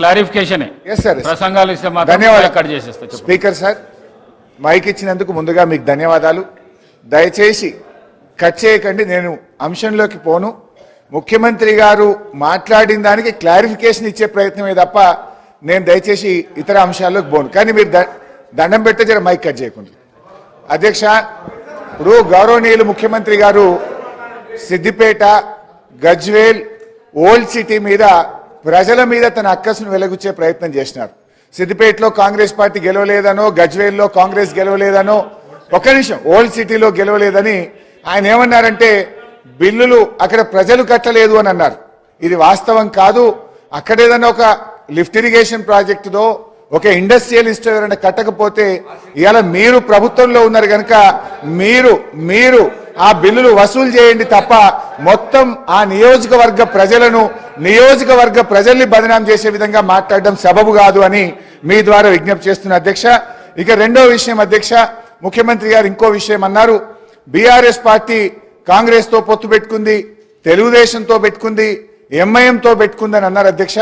Clarification. Yes sir ప్రసంగాలు ఇస్తే ధన్యవాదాలు. స్పీకర్ సార్ మైక్ ఇచ్చినందుకు ముందుగా మీకు ధన్యవాదాలు. దయచేసి కట్ చేయకండి నేను అంశంలోకి పోను. ముఖ్యమంత్రి గారు మాట్లాడిన దానికి క్లారిఫికేషన్ ఇచ్చే ప్రయత్నమే తప్ప నేను దయచేసి ఇతర అంశాల్లోకి పోను. కానీ మీరు ద- దండం పెడితే జర మైక్ కట్ చేయకుండా. అధ్యక్ష ఇప్పుడు గౌరవనీయులు ముఖ్యమంత్రి గారు సిద్దిపేట గజ్వేల్ ఓల్డ్ సిటీ మీద ప్రజల మీద తన అక్కసును వెలగుచ్చే ప్రయత్నం చేసినారు. సిద్దిపేటలో కాంగ్రెస్ పార్టీ గెలవలేదనో గజ్వేల్లో కాంగ్రెస్ గెలవలేదనో ఒక్క నిమిషం ఓల్డ్ సిటీలో గెలవలేదని ఆయన ఏమన్నారంటే బిల్లులు అక్కడ ప్రజలు కట్టలేదు అని అన్నారు. ఇది వాస్తవం కాదు. అక్కడ ఏదైనా ఒక లిఫ్ట్ ఇరిగేషన్ ప్రాజెక్టుదో ఒక ఇండస్ట్రియలిస్ట్ ఎవరైనా కట్టకపోతే ఇవాళ మీరు ప్రభుత్వంలో ఉన్నారు కనుక మీరు మీరు ఆ బిల్లులు వసూలు చేయండి తప్ప మొత్తం ఆ నియోజకవర్గ ప్రజలను నియోజకవర్గ ప్రజల్ని బదనాం చేసే విధంగా మాట్లాడడం సబబు కాదు అని మీ ద్వారా విజ్ఞప్తి చేస్తున్న అధ్యక్ష. ఇక రెండో విషయం అధ్యక్ష ముఖ్యమంత్రి గారు ఇంకో విషయం అన్నారు. బీఆర్ఎస్ పార్టీ కాంగ్రెస్తో పొత్తు పెట్టుకుంది తెలుగుదేశంతో పెట్టుకుంది ఎంఐఎంతో పెట్టుకుంది అని అన్నారు అధ్యక్ష.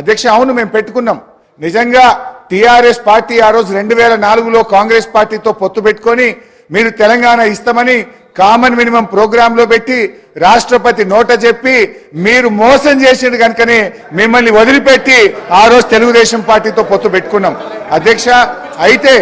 అధ్యక్ష అవును మేము పెట్టుకున్నాం. నిజంగా టిఆర్ఎస్ పార్టీ ఆ రోజు రెండు వేల నాలుగులో కాంగ్రెస్ పార్టీతో పొత్తు పెట్టుకొని మీరు తెలంగాణ ఇస్తామని కామన్ మినిమం ప్రోగ్రామ్లో పెట్టి రాష్ట్రపతి నోట చెప్పి మీరు మోసం చేసిండు కనుకనే మిమ్మల్ని వదిలిపెట్టి ఆ రోజు తెలుగుదేశం పార్టీతో పొత్తు పెట్టుకున్నాం. అధ్యక్ష అయితే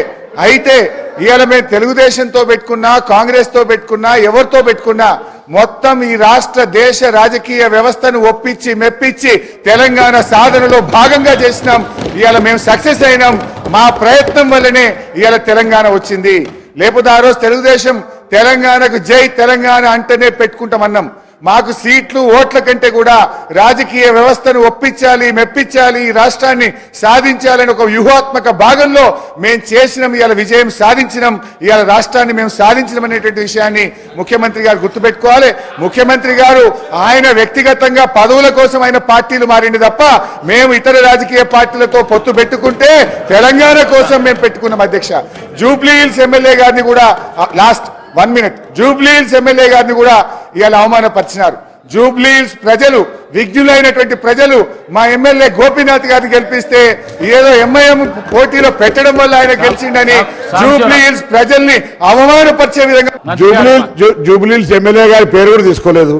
అయితే ఇవాళ మేము తెలుగుదేశంతో పెట్టుకున్నా కాంగ్రెస్తో పెట్టుకున్నా ఎవరితో పెట్టుకున్నా మొత్తం ఈ రాష్ట్ర దేశ రాజకీయ వ్యవస్థను ఒప్పించి మెప్పించి తెలంగాణ సాధనలో భాగంగా చేసినాం. ఇవాళ మేము సక్సెస్ అయినాం. మా ప్రయత్నం వల్లనే ఇవాళ తెలంగాణ వచ్చింది. లేకపోతే ఆ రోజు తెలుగుదేశం తెలంగాణకు జై తెలంగాణ అంటేనే పెట్టుకుంటామన్నాం మాకు సీట్లు ఓట్ల కంటే కూడా రాజకీయ వ్యవస్థను ఒప్పించాలి మెప్పించాలి ఈ రాష్ట్రాన్ని సాధించాలని ఒక వ్యూహాత్మక భాగంలో మేము చేసినాం ఇవాళ విజయం సాధించినాం ఇవాళ రాష్ట్రాన్ని మేము సాధించడం అనేటువంటి విషయాన్ని ముఖ్యమంత్రి గారు గుర్తుపెట్టుకోవాలి. ముఖ్యమంత్రి గారు ఆయన వ్యక్తిగతంగా పదవుల కోసం ఆయన పార్టీలు మారింది తప్ప మేము ఇతర రాజకీయ పార్టీలతో పొత్తు పెట్టుకుంటే తెలంగాణ కోసం మేము పెట్టుకున్నాం అధ్యక్ష. జూబ్లీ హిల్స్ ఎమ్మెల్యే గారిని కూడా last one minute. Jubilee Hills MLA గారిని కూడా ఇవాళ అవమానపరిచినారు. జూబ్లీ హిల్స్ ప్రజలు విజ్ఞులైనటువంటి ప్రజలు మా ఎమ్మెల్యే గోపీనాథ్ గారిని గెలిపిస్తే ఏదో ఎంఐఎం పోటీలో పెట్టడం వల్ల ఆయన గెలిచిండని జూబ్లీ హిల్స్ ప్రజల్ని అవమానపరిచే విధంగా జూబ్లీ జూ- జూబ్లీహిల్స్ ఎమ్మెల్యే గారి పేరు కూడా తీసుకోలేదు.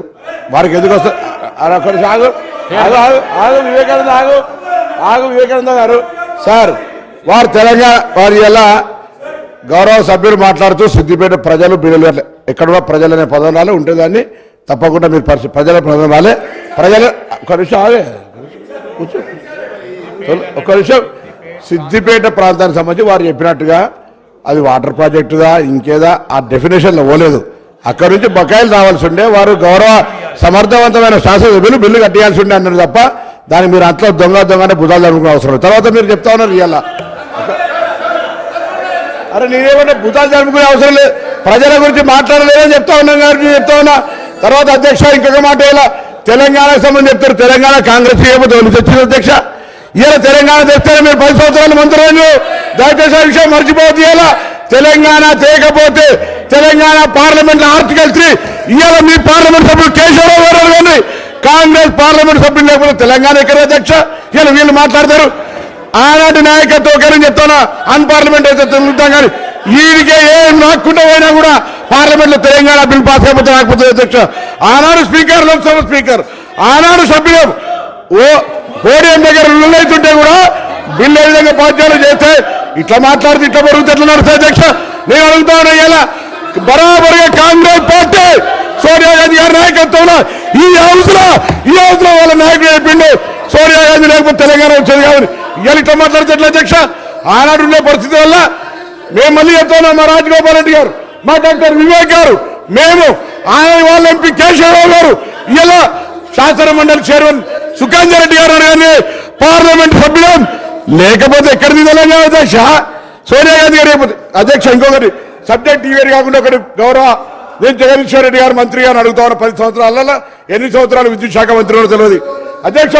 వారికి ఎందుకు వస్తా అరే ఒక్కటి ఆగు. ఆగు ఆగు ఆగు వివేకానంద ఆగు. ఆగు వివేకానంద గారు. సార్ వారు తెలంగాణ వారి ఎలా గౌరవ సభ్యులు మాట్లాడుతూ సిద్దిపేట ప్రజలు బిడ్డలు ఎక్కడ కూడా ప్రజలు అనే పదం రాలే ఉంటుందని తప్పకుండా మీరు పరిస్థితి ప్రజల పదం రాలే. ప్రజలు ఒక నిమిషం ఆగే. కూర్చో. నిమిషం. సిద్దిపేట ప్రాంతానికి సంబంధించి వారు చెప్పినట్టుగా అది వాటర్ ప్రాజెక్టుదా ఇంకేదా ఆ డెఫినేషన్లో పోలేదు. అక్కడి నుంచి బకాయిలు రావాల్సి ఉండే వారు గౌరవ సమర్థవంతమైన శాసనసభ్యులు బిల్లు కట్టేయాల్సి ఉండే అన్నారు తప్ప దానికి మీరు అంతలో దొంగ దొంగనే బుధాలు అనుకునే అవసరం తర్వాత మీరు చెప్తా ఉన్నారు ఇలా అరే నేనేమంటే భూతాలు జరుపుకునే అవసరం లేదు. ప్రజల గురించి మాట్లాడలేదని చెప్తా ఉన్నాం గారికి చెప్తా ఉన్నా. తర్వాత అధ్యక్ష ఇంకొక మాట ఇలా తెలంగాణకు సంబంధించి చెప్తారు. తెలంగాణ కాంగ్రెస్ ఏమో తోలి అధ్యక్ష. ఇలా తెలంగాణ తెస్తే మీరు పది సంవత్సరాలు మంత్రులు దయచేసి ఆ విషయం మర్చిపోవద్దు ఇలా. తెలంగాణ చేయకపోతే తెలంగాణ పార్లమెంట్ ఆర్టికల్ త్రీ ఇవాళ మీ పార్లమెంట్ సభ్యులు కేశవరావు గారు కానీ కాంగ్రెస్ పార్లమెంట్ సభ్యులు లేకపోతే తెలంగాణ ఎక్కడ అధ్యక్ష? ఇలా వీళ్ళు మాట్లాడతారు. ఆనాటి నాయకత్వం ఒకరని చెప్తానా? అన్ పార్లమెంట్ అయితే తిరుగుతాం కానీ వీడికే ఏం నాకుండా పోయినా కూడా పార్లమెంట్లో తెలంగాణ బిల్ పాస్ అయిపోతే రాకపోతే అధ్యక్ష. ఆనాడు స్పీకర్ లోక్సభ స్పీకర్ ఆనాడు సభ్యులు ఓ పోడియం దగ్గర అవుతుంటే కూడా బిల్ ఏ విధంగా పాఠ్యాలు చేస్తే ఇట్లా మాట్లాడితే ఇట్లా పరుగుతే ఎట్లా నడుస్తుంది అధ్యక్ష? నేను అడుగుతాను ఇలా బరాబరుగా కాంగ్రెస్ పార్టీ సోనియా గాంధీ గారి నాయకత్వంలో ఈ హౌస్లో ఈ హౌస్లో వాళ్ళ నాయకుడు చెప్పిండు సోనియా గాంధీ లేకపోతే తెలంగాణ వచ్చేది కాబట్టి ఇవాళ ఇట్లా మాట్లాడితే ఎట్లా అధ్యక్ష? ఆనాడు ఉండే పరిస్థితి వల్ల మేము మళ్ళీ చెప్తున్నాం మా రాజగోపాల్ రెడ్డి గారు మా డాక్టర్ వివేక్ గారు మేము ఆయన వాళ్ళ ఎంపీ కేశవరావు గారు ఇలా శాసన మండలి చైర్మన్ సుఖాంజరెడ్డి గారు కానీ పార్లమెంట్ సభ్యులం. లేకపోతే ఎక్కడ తెలంగాణ అధ్యక్ష? సోనియా గాంధీ గారు అధ్యక్ష ఇంకొకటి సబ్జెక్ట్ ఇవేరు కాకుండా ఒకటి గౌరవ నేను జగదీశ్వర్ రెడ్డి గారు మంత్రి గారు అడుగుతా ఉన్న పది సంవత్సరాలలో ఎన్ని సంవత్సరాలు విద్యుత్ శాఖ మంత్రి తెలియదు. అధ్యక్ష